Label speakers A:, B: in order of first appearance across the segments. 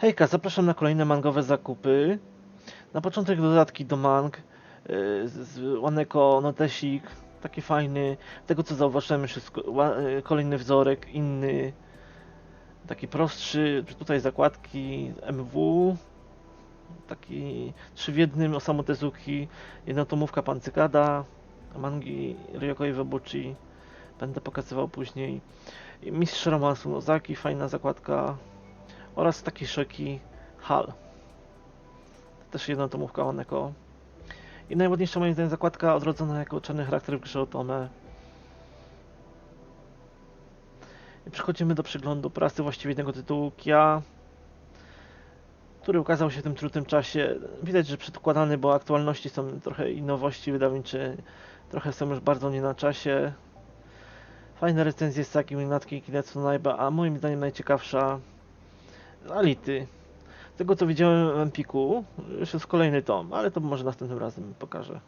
A: Hejka, zapraszam na kolejne mangowe zakupy. Na początek dodatki do mang. yy, notesik, taki fajny. Tego co zauważyłem, jeszcze yy, kolejny wzorek, inny. Taki prostszy, tutaj zakładki MW. Taki trzy w jednym, Osamu Tezuki, jednotomówka Pancykada, mangi Ryoko Iwabuchi. Będę pokazywał później. Mistrz romansu Nozaki, fajna zakładka oraz taki szoki Hal. Też jedna tomówka Oneko. I najładniejsza moim zdaniem zakładka odrodzona jako czarny charakter w grze Otome. I przechodzimy do przeglądu prasy właściwie jednego tytułu Kia, który ukazał się w tym trudnym czasie. Widać, że przedkładany, bo aktualności są trochę i nowości wydawnicze trochę są już bardzo nie na czasie. Fajne recenzje z Saki Minatki i Kinetsu Naiba, a moim zdaniem najciekawsza Ality. Z tego co widziałem w Empiku, już jest kolejny tom, ale to może następnym razem pokażę.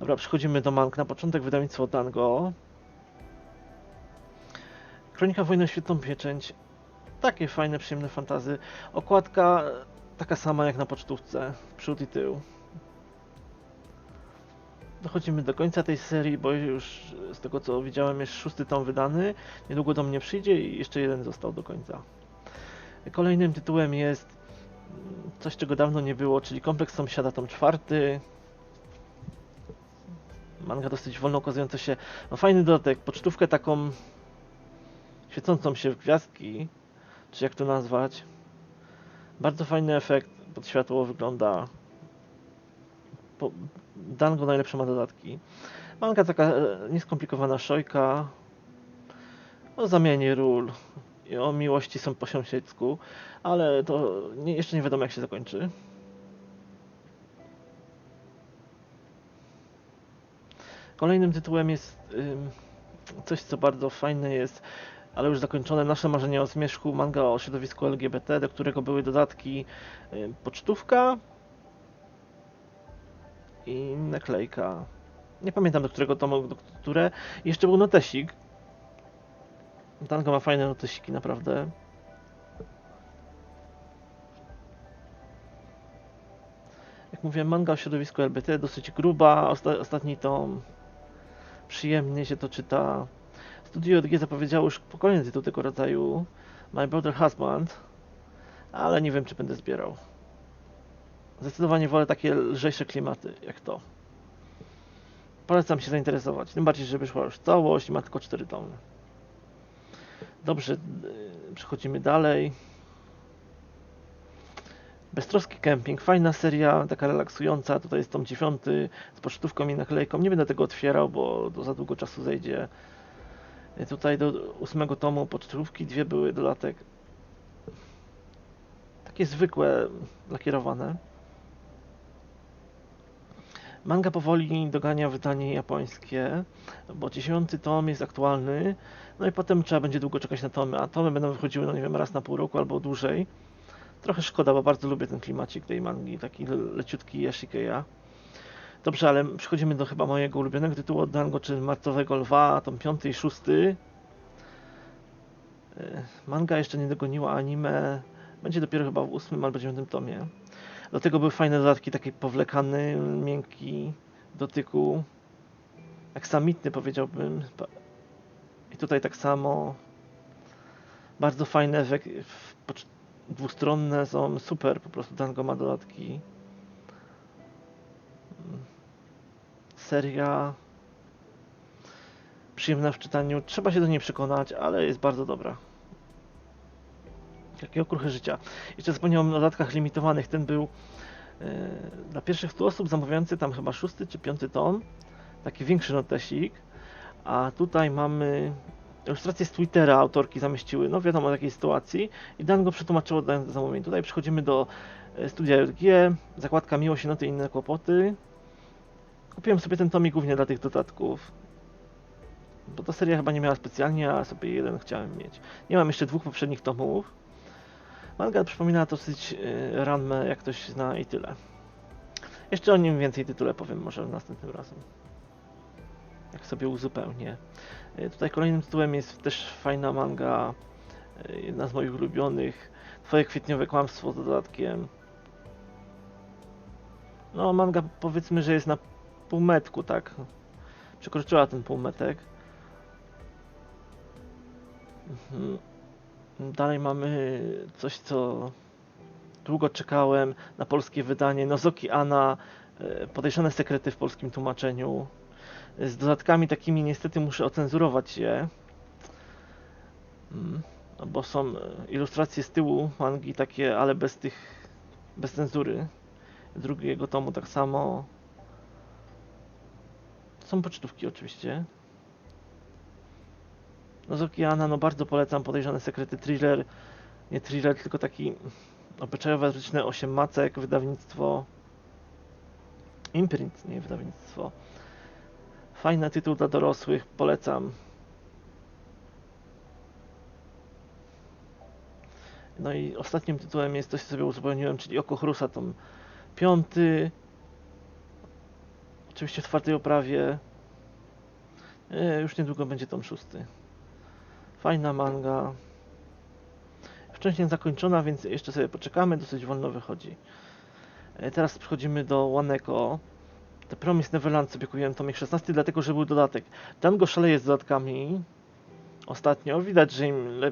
A: Dobra, przechodzimy do mang. Na początek wydawnictwo Tango. Kronika Wojny Świetną Pieczęć. Takie fajne, przyjemne fantazy. Okładka taka sama jak na pocztówce, przód i tył. Dochodzimy do końca tej serii, bo już z tego co widziałem jest szósty tom wydany. Niedługo do mnie przyjdzie i jeszcze jeden został do końca. Kolejnym tytułem jest coś, czego dawno nie było, czyli Kompleks Sąsiada, tom czwarty. Manga dosyć wolno ukazująca się. No fajny dodatek, pocztówkę taką świecącą się w gwiazdki, czy jak to nazwać. Bardzo fajny efekt pod światło wygląda. Po, Dango najlepsze ma dodatki. Manga taka e, nieskomplikowana szojka o zamianie ról o miłości są po sąsiedzku, ale to nie, jeszcze nie wiadomo jak się zakończy. Kolejnym tytułem jest coś, co bardzo fajne jest, ale już zakończone. Nasze marzenie o zmierzchu, manga o środowisku LGBT, do którego były dodatki pocztówka i naklejka. Nie pamiętam do którego tomu, do które. I jeszcze był notesik. Tango ma fajne notesiki, naprawdę. Jak mówię, manga o środowisku LGBT, dosyć gruba, osta ostatni tom. Przyjemnie się to czyta. Studio DG zapowiedziało już kolejny tytuł tego rodzaju, My Brother Husband, ale nie wiem, czy będę zbierał. Zdecydowanie wolę takie lżejsze klimaty, jak to. Polecam się zainteresować, tym bardziej, że wyszła już całość i ma tylko 4 tomy. Dobrze, yy, przechodzimy dalej. Beztroski Camping, fajna seria, taka relaksująca. Tutaj jest tom 9 z pocztówką i naklejką. Nie będę tego otwierał, bo to za długo czasu zejdzie. Yy, Tutaj do ósmego tomu pocztówki, dwie były dodatek. Takie zwykłe, lakierowane. Manga powoli dogania wydanie japońskie, bo 10 tom jest aktualny, no i potem trzeba będzie długo czekać na tomy, a tomy będą wychodziły, no nie wiem, raz na pół roku albo dłużej. Trochę szkoda, bo bardzo lubię ten klimacik tej mangi, taki le- leciutki Yashikeya. Dobrze, ale przechodzimy do chyba mojego ulubionego tytułu od Dango, czyli Martowego Lwa, tom 5 i 6. Manga jeszcze nie dogoniła anime, będzie dopiero chyba w 8 albo 9 tomie. Do tego były fajne dodatki, taki powlekany, miękki dotyku, aksamitny powiedziałbym. I tutaj tak samo. Bardzo fajne dwustronne są super, po prostu Dango ma dodatki. Seria przyjemna w czytaniu, trzeba się do niej przekonać, ale jest bardzo dobra. Jakiego kruche życia. Jeszcze wspomniałem o dodatkach limitowanych. Ten był e, dla pierwszych 100 osób zamawiający tam chyba szósty czy piąty tom. Taki większy notesik. A tutaj mamy ilustrację z Twittera autorki zamieściły, no wiadomo w jakiej sytuacji. I Dan go przetłumaczyło dając zamówienie. Tutaj przechodzimy do e, studia JG, zakładka Miłość, Noty i inne kłopoty. Kupiłem sobie ten tomik głównie dla tych dodatków. Bo ta seria chyba nie miała specjalnie, a sobie jeden chciałem mieć. Nie mam jeszcze dwóch poprzednich tomów. Manga przypomina dosyć yy, Ranmę, jak ktoś zna i tyle. Jeszcze o nim więcej tytule powiem może następnym razem. Jak sobie uzupełnię. Yy, tutaj kolejnym tytułem jest też fajna manga, yy, jedna z moich ulubionych. Twoje kwietniowe kłamstwo z dodatkiem. No, manga powiedzmy, że jest na półmetku, tak. Przekroczyła ten półmetek. Mhm. Dalej mamy coś, co długo czekałem na polskie wydanie. Nozoki Ana, e, podejrzane sekrety w polskim tłumaczeniu. Z dodatkami takimi niestety muszę ocenzurować je. Mm, no bo są e, ilustracje z tyłu mangi takie, ale bez tych, bez cenzury. Drugiego tomu tak samo. Są pocztówki oczywiście. No z Okiana, no bardzo polecam Podejrzane Sekrety Thriller. Nie thriller, tylko taki obyczajowe erotyczne 8 macek, wydawnictwo Imprint, nie wydawnictwo. Fajny tytuł dla dorosłych, polecam. No i ostatnim tytułem jest coś, co sobie uzupełniłem, czyli Oko Chrusa, tom piąty. Oczywiście w czwartej oprawie. E, już niedługo będzie tom szósty. Fajna manga. Wcześniej zakończona, więc jeszcze sobie poczekamy. Dosyć wolno wychodzi. E, Teraz przechodzimy do Waneko. The Promise Neverland sobie kupiłem tomik 16, dlatego że był dodatek. Dango szaleje z dodatkami. Ostatnio. Widać, że im le...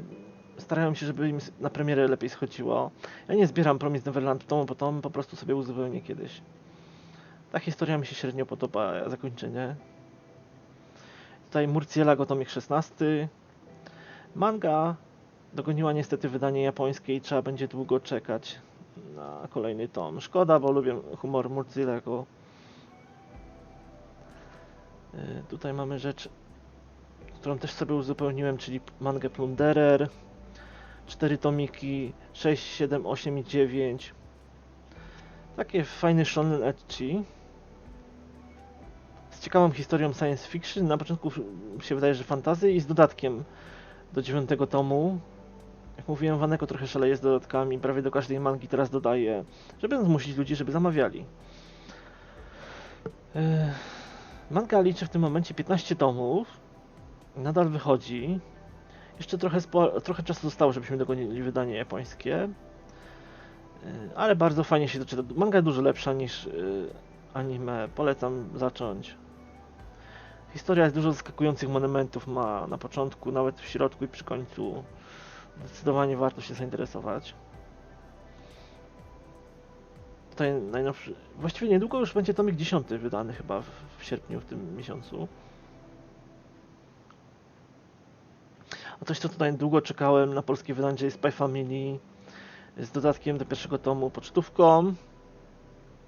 A: starają się, żeby im na premierę lepiej schodziło. Ja nie zbieram Promise Neverland tomu po tomu, po prostu sobie uzupełnię kiedyś. Ta historia mi się średnio podoba, zakończenie. Tutaj Murcielago tomik 16. Manga dogoniła niestety wydanie japońskie i trzeba będzie długo czekać na kolejny tom. Szkoda, bo lubię humor Murcielago. Y, Tutaj mamy rzecz, którą też sobie uzupełniłem, czyli mangę Plunderer. Cztery tomiki, 6, 7, 8 i 9. Takie fajny shonen ecchi. Z ciekawą historią science fiction. Na początku się wydaje, że fantazy i z dodatkiem do dziewiątego tomu. Jak mówiłem, Waneko trochę szaleje z dodatkami. Prawie do każdej mangi teraz dodaje, żeby zmusić ludzi, żeby zamawiali. Manga liczy w tym momencie 15 tomów. Nadal wychodzi. Jeszcze trochę, trochę czasu zostało, żebyśmy dogonili wydanie japońskie. Ale bardzo fajnie się to czyta. Manga dużo lepsza niż yy, anime. Polecam zacząć. Historia jest dużo zaskakujących monumentów ma na początku, nawet w środku i przy końcu. Zdecydowanie warto się zainteresować. Tutaj najnowszy. Właściwie niedługo już będzie tomik 10 wydany chyba w, w sierpniu w tym miesiącu. A coś, co tutaj długo czekałem na polskie wydanie, jest Spy Family z dodatkiem do pierwszego tomu pocztówką.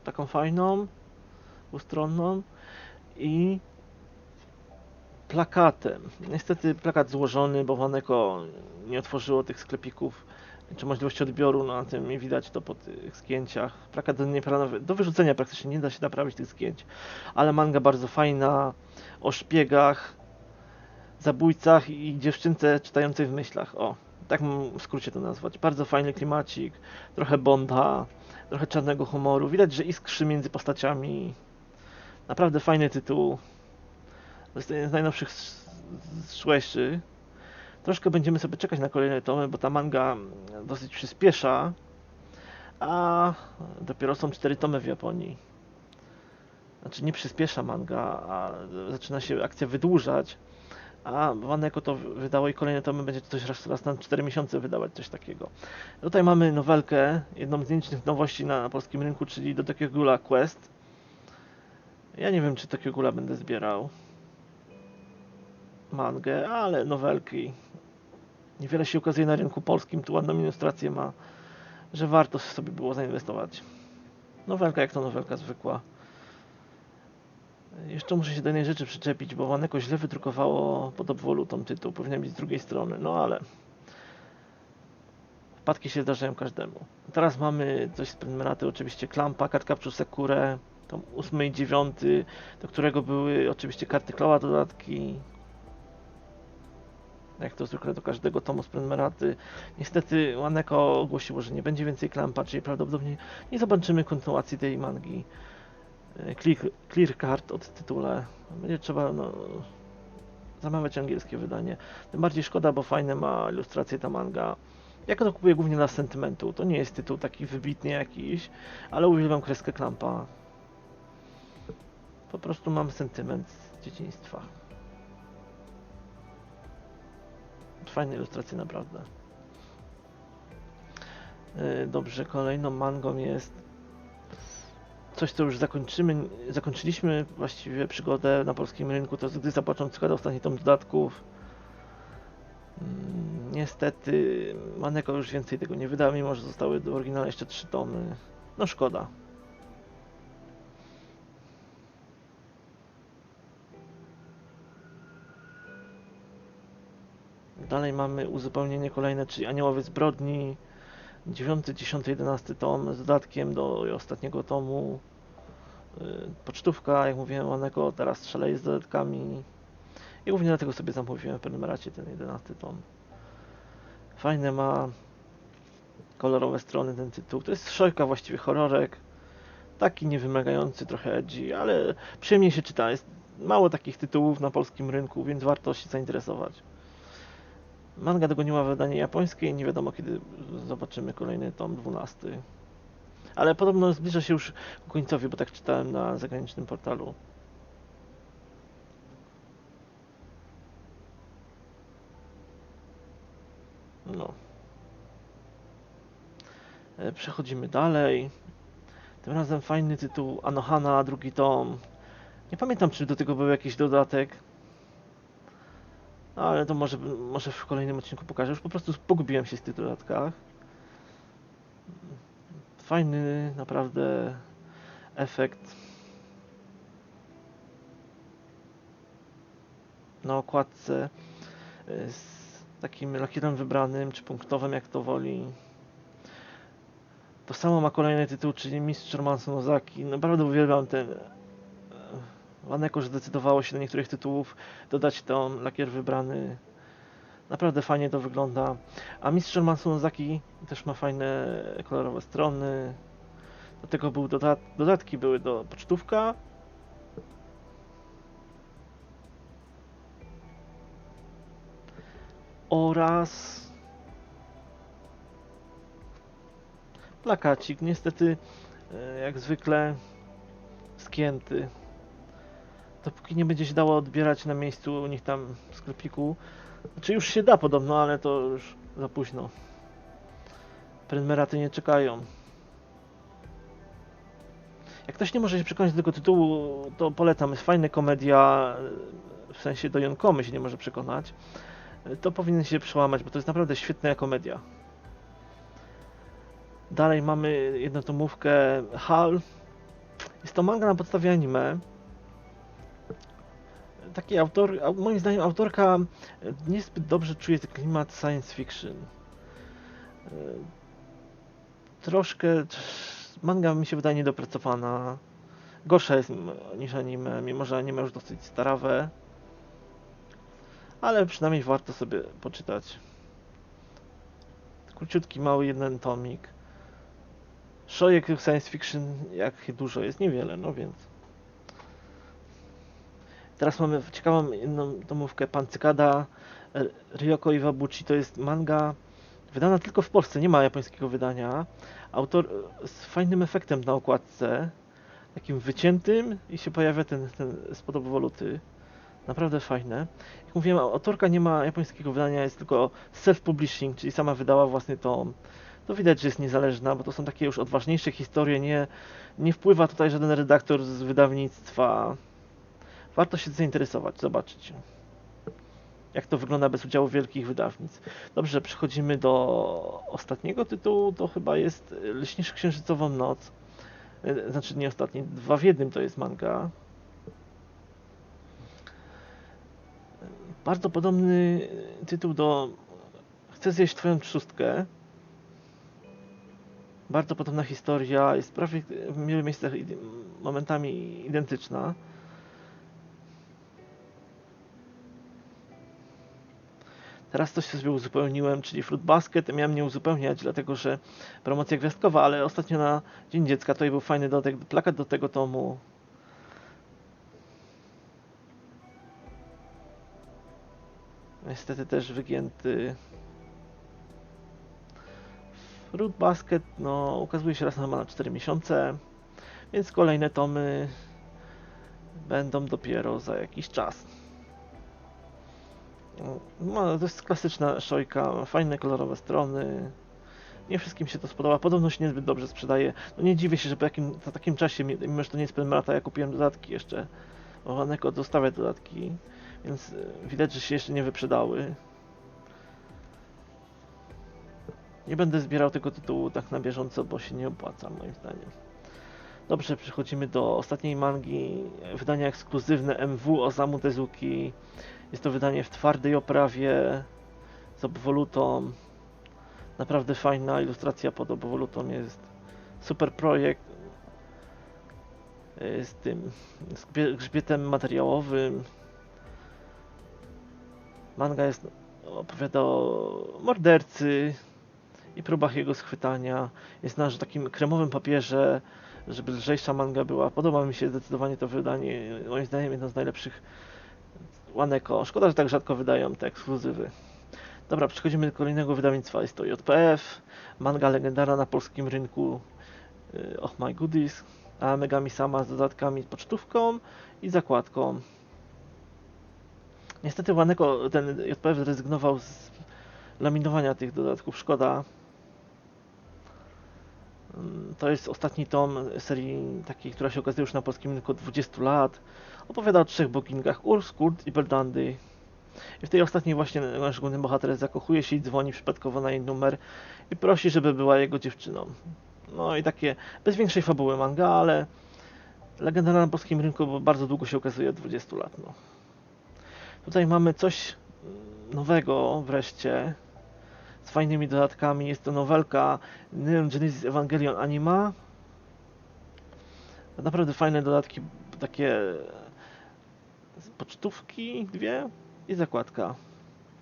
A: Taką fajną, dwustronną i plakatem. Niestety plakat złożony, bo Waneko nie otworzyło tych sklepików czy możliwości odbioru, no na tym nie widać to po tych zdjęciach. Plakat do, do wyrzucenia praktycznie nie da się naprawić tych zdjęć, ale manga bardzo fajna, o szpiegach, zabójcach i dziewczynce czytającej w myślach. O, tak w skrócie to nazwać. Bardzo fajny klimacik, trochę Bonda, trochę czarnego humoru. Widać, że iskrzy między postaciami. Naprawdę fajny tytuł. To jest jeden z najnowszych Shueishy. Troszkę będziemy sobie czekać na kolejne tomy, bo ta manga dosyć przyspiesza, a dopiero są cztery tomy w Japonii. Znaczy nie przyspiesza manga, a zaczyna się akcja wydłużać, a Waneko to wydało i kolejne tomy będzie coś raz, raz na 4 miesiące wydawać, coś takiego. Tutaj mamy nowelkę, jedną z nielicznych nowości na polskim rynku, czyli do Tokyo Ghoula Quest. Ja nie wiem, czy Tokyo Ghoula będę zbierał mangę, ale nowelki. Niewiele się ukazuje na rynku polskim, tu ładną ilustrację ma, że warto sobie było zainwestować. Nowelka jak to nowelka zwykła. Jeszcze muszę się do jednej rzeczy przyczepić, bo Waneko źle wydrukowało pod obwolutą tytuł, powinien być z drugiej strony, no ale wpadki się zdarzają każdemu. Teraz mamy coś z prenumeraty, oczywiście Klampa, Cardcapture Secure, tom 8 i 9, do którego były oczywiście karty Kloa dodatki, jak to zwykle do każdego tomu z prenumeraty. Niestety Waneko ogłosiło, że nie będzie więcej Klampa, czyli prawdopodobnie nie zobaczymy kontynuacji tej mangi. E, Clear, clear Card od tytule. Będzie trzeba no, zamawiać angielskie wydanie. Tym bardziej szkoda, bo fajne ma ilustracje ta manga. Ja go kupuję głównie dla sentymentu. To nie jest tytuł taki wybitny jakiś, ale uwielbiam kreskę Klampa. Po prostu mam sentyment z dzieciństwa. Fajne ilustracje naprawdę. Yy, Dobrze, kolejną mangą jest coś, co już zakończymy, zakończyliśmy właściwie przygodę na polskim rynku, to jest gdy zapłaczą składa ostatni tom dodatków. Mm, Niestety Maneko już więcej tego nie wyda, mimo że zostały do oryginału jeszcze trzy tomy. No szkoda. Dalej mamy uzupełnienie kolejne, czyli Aniołowie Zbrodni. 9, 10, 11 tom z dodatkiem do ostatniego tomu. Yy, Pocztówka, jak mówiłem, Maneko teraz szaleje z dodatkami. I głównie dlatego sobie zamówiłem w prenumeracie ten 11 tom. Fajne ma kolorowe strony ten tytuł. To jest szojka właściwie horrorek. Taki niewymagający, trochę edgy, ale przyjemnie się czyta. Jest mało takich tytułów na polskim rynku, więc warto się zainteresować. Manga dogoniła wydanie japońskie i nie wiadomo kiedy zobaczymy kolejny tom 12. Ale podobno zbliża się już ku końcowi, bo tak czytałem na zagranicznym portalu. No. E, Przechodzimy dalej. Tym razem fajny tytuł Anohana, drugi tom. Nie pamiętam, czy do tego był jakiś dodatek. No, ale to może, może w kolejnym odcinku pokażę. Już po prostu pogubiłem się w tych dodatkach. Fajny naprawdę efekt. Na okładce y, z takim lakierem wybranym, czy punktowym, jak to woli. To samo ma kolejny tytuł, czyli Mistrz Romansu Nozaki. Naprawdę uwielbiam ten Waneko, że zdecydowało się do niektórych tytułów dodać ten lakier wybrany. Naprawdę fajnie to wygląda. A Mistrz Romansu Nozaki też ma fajne kolorowe strony. Do tego był dodat dodatki były do pocztówka. Oraz plakacik, niestety e, jak zwykle skięty. Dopóki nie będzie się dało odbierać na miejscu u nich tam w sklepiku. Znaczy już się da podobno, ale to już za późno. Prenumeraty nie czekają. Jak ktoś nie może się przekonać do tego tytułu, to polecam. Jest fajna komedia, w sensie do Jonkomy się nie może przekonać. To powinien się przełamać, bo to jest naprawdę świetna komedia. Dalej mamy jednotomówkę HAL. Jest to manga na podstawie anime. Taki autor, au- moim zdaniem autorka niezbyt dobrze czuje ten klimat science fiction. E, Troszkę manga mi się wydaje niedopracowana. Gorsza jest niż anime, mimo że anime już dosyć starawe. Ale przynajmniej warto sobie poczytać. Króciutki, mały jeden tomik. Szojek science fiction, jak dużo jest? Niewiele, no więc. Teraz mamy ciekawą jedną tomówkę Pan Cykada e, Ryoko Iwabuchi. To jest manga wydana tylko w Polsce, nie ma japońskiego wydania. Autor e, z fajnym efektem na okładce, takim wyciętym i się pojawia ten, ten spodob woluty. Naprawdę fajne. Jak mówiłem, autorka nie ma japońskiego wydania, jest tylko self-publishing, czyli sama wydała własny tom. To widać, że jest niezależna, bo to są takie już odważniejsze historie, nie, nie wpływa tutaj żaden redaktor z wydawnictwa. Warto się zainteresować, zobaczyć jak to wygląda bez udziału wielkich wydawnictw. Dobrze, przechodzimy do ostatniego tytułu, to chyba jest Leśnisz Księżycową Noc. E, Znaczy nie ostatni, dwa w jednym to jest manga. Bardzo podobny tytuł do Chcę zjeść twoją trzustkę. Bardzo podobna historia, jest prawie w wielu miejscach momentami identyczna. Teraz coś sobie uzupełniłem, czyli Fruit Basket. Miałem nie uzupełniać, dlatego że promocja gwiazdkowa, ale ostatnio na Dzień Dziecka to był fajny dodatek, plakat do tego tomu. Niestety też wygięty. Root Basket no, ukazuje się raz na, na 4 miesiące, więc kolejne tomy będą dopiero za jakiś czas. No, to jest klasyczna szojka, fajne kolorowe strony. Nie wszystkim się to spodoba. Podobno się niezbyt dobrze sprzedaje. No nie dziwię się, że po, jakim, takim czasie, mimo że to nie jest lata, ja kupiłem dodatki jeszcze. Bo Waneko dostawia dodatki, więc y, widać, że się jeszcze nie wyprzedały. Nie będę zbierał tego tytułu tak na bieżąco, bo się nie opłaca moim zdaniem. Dobrze, przechodzimy do ostatniej mangi, wydania ekskluzywne MW Osamu Tezuki. Jest to wydanie w twardej oprawie z obwolutą. Naprawdę fajna ilustracja pod obwolutą jest. Super projekt e, z tym z grzbietem materiałowym. Manga jest opowiada o mordercy i próbach jego schwytania. Jest na takim kremowym papierze, żeby lżejsza manga była. Podoba mi się zdecydowanie to wydanie. Moim zdaniem jedno z najlepszych Waneko. Szkoda, że tak rzadko wydają te ekskluzywy. Dobra, przechodzimy do kolejnego wydawnictwa. Jest to JPF, manga legendarna na polskim rynku y, Oh My Goodies, a Megami Sama z dodatkami pocztówką i zakładką. Niestety Waneko, ten JPF zrezygnował z laminowania tych dodatków, szkoda. Mm, to jest ostatni tom serii takiej, która się okazuje już na polskim rynku od 20 lat. Opowiada o trzech bogingach, Urs, Kurt i Berdandy. I w tej ostatniej właśnie nasz główny bohater zakochuje się i dzwoni przypadkowo na jej numer i prosi, żeby była jego dziewczyną. No i takie, bez większej fabuły manga, ale legendarna na polskim rynku, bo bardzo długo się okazuje od 20 lat. No. Tutaj mamy coś nowego wreszcie, z fajnymi dodatkami. Jest to nowelka Neon Genesis Evangelion Anima. Naprawdę fajne dodatki, takie pocztówki, dwie i zakładka.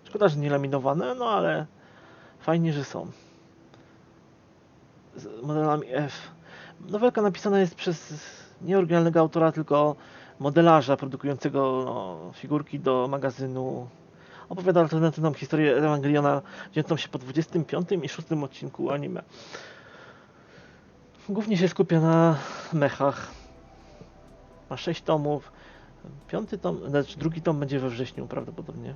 A: Szkoda, że nie laminowane, no ale fajnie, że są. Z modelami F. Nowelka napisana jest przez nieoryginalnego autora, tylko modelarza produkującego no, figurki do magazynu. Opowiada alternatywną historię Ewangeliona dziejącą się po 25 i 6 odcinku anime. Głównie się skupia na mechach. Ma 6 tomów Piąty tom, znaczy drugi tom będzie we wrześniu prawdopodobnie.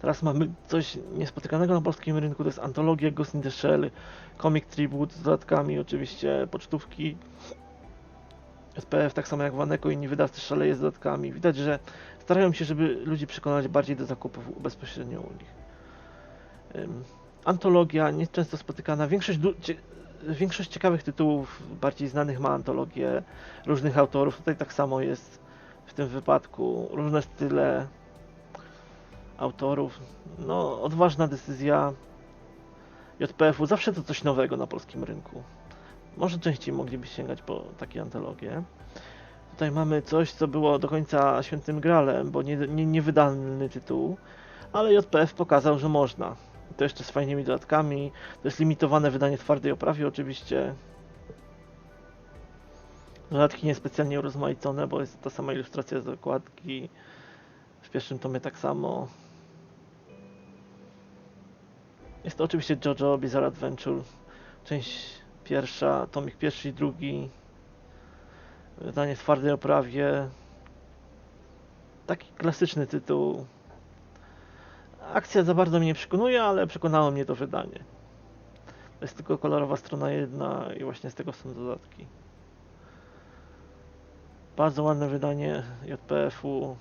A: Teraz mamy coś niespotykanego na polskim rynku, to jest antologia Ghost in the Shell, comic tribute z dodatkami, oczywiście pocztówki. SPF, tak samo jak Waneko inni wydawcy szaleje z dodatkami. Widać, że starają się, żeby ludzi przekonać bardziej do zakupów bezpośrednio u nich. Um, antologia, nieczęsto spotykana. Większość większość ciekawych tytułów, bardziej znanych ma antologię różnych autorów. Tutaj tak samo jest w tym wypadku. Różne style autorów. No, odważna decyzja JPF-u. Zawsze to coś nowego na polskim rynku. Może częściej mogliby sięgać po takie antologie. Tutaj mamy coś, co było do końca świętym gralem, bo nie, nie, tytuł, ale JPF pokazał, że można. To jeszcze z fajnymi dodatkami. To jest limitowane wydanie twardej oprawie oczywiście. Dodatki niespecjalnie urozmaicone, bo jest ta sama ilustracja z dokładki. W pierwszym tomie tak samo. Jest to oczywiście JoJo Bizarre Adventure. Część pierwsza, tomik pierwszy i drugi. Wydanie w twardej oprawie. Taki klasyczny tytuł Akcja za bardzo mnie nie przekonuje, ale przekonało mnie to wydanie. To jest tylko kolorowa strona jedna i właśnie z tego są dodatki. Bardzo ładne wydanie JPF-u.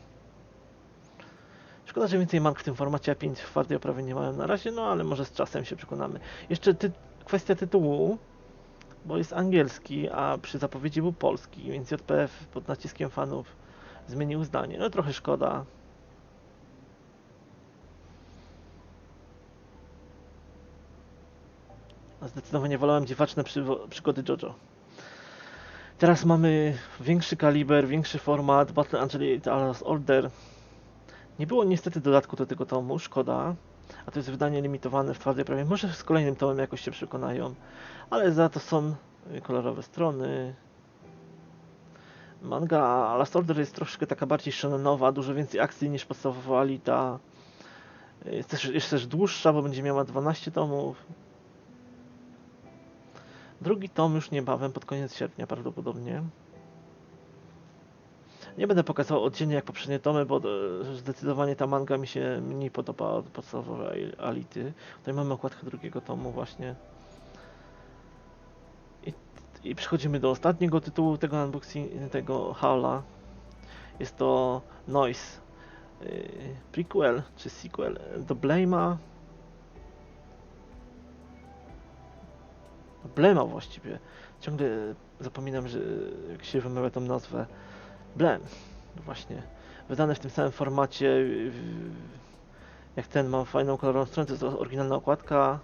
A: Szkoda, że więcej mark w tym formacie A5 w twardej oprawie nie mają na razie, no ale może z czasem się przekonamy. Jeszcze ty kwestia tytułu, bo jest angielski, a przy zapowiedzi był polski, więc JPF pod naciskiem fanów zmienił zdanie. No trochę szkoda. Zdecydowanie wolałem dziwaczne przygody JoJo. Teraz mamy większy kaliber, większy format, Battle Angel Alias Order. Nie było niestety dodatku do tego tomu, szkoda. A to jest wydanie limitowane w twardej prawie. Może z kolejnym tomem jakoś się przekonają. Ale za to są kolorowe strony. Manga Last Order jest troszkę taka bardziej shonenowa, dużo więcej akcji niż podstawowa Alita. Jest też, jest też dłuższa, bo będzie miała 12 tomów. Drugi tom już niebawem, pod koniec sierpnia prawdopodobnie. Nie będę pokazał oddzielnie jak poprzednie tomy, bo e, zdecydowanie ta manga mi się mniej podoba od podstawowej Ality. Tutaj mamy okładkę drugiego tomu właśnie. I, I przechodzimy do ostatniego tytułu tego unboxing, tego haula. Jest to Noise. Yy, prequel czy sequel do Blame'a. Blema właściwie. Ciągle zapominam, że jak się wymawia tą nazwę. Blem. No Właśnie. Wydane w tym samym formacie jak ten ma fajną kolorową stronę, to jest oryginalna okładka.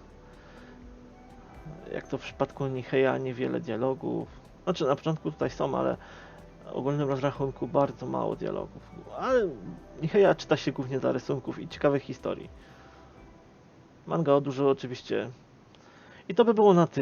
A: Jak to w przypadku Niheya niewiele dialogów. Znaczy na początku tutaj są, ale w ogólnym rozrachunku bardzo mało dialogów. Ale Niheya czyta się głównie dla rysunków i ciekawych historii. Manga o dużo oczywiście. I to by było na tyle.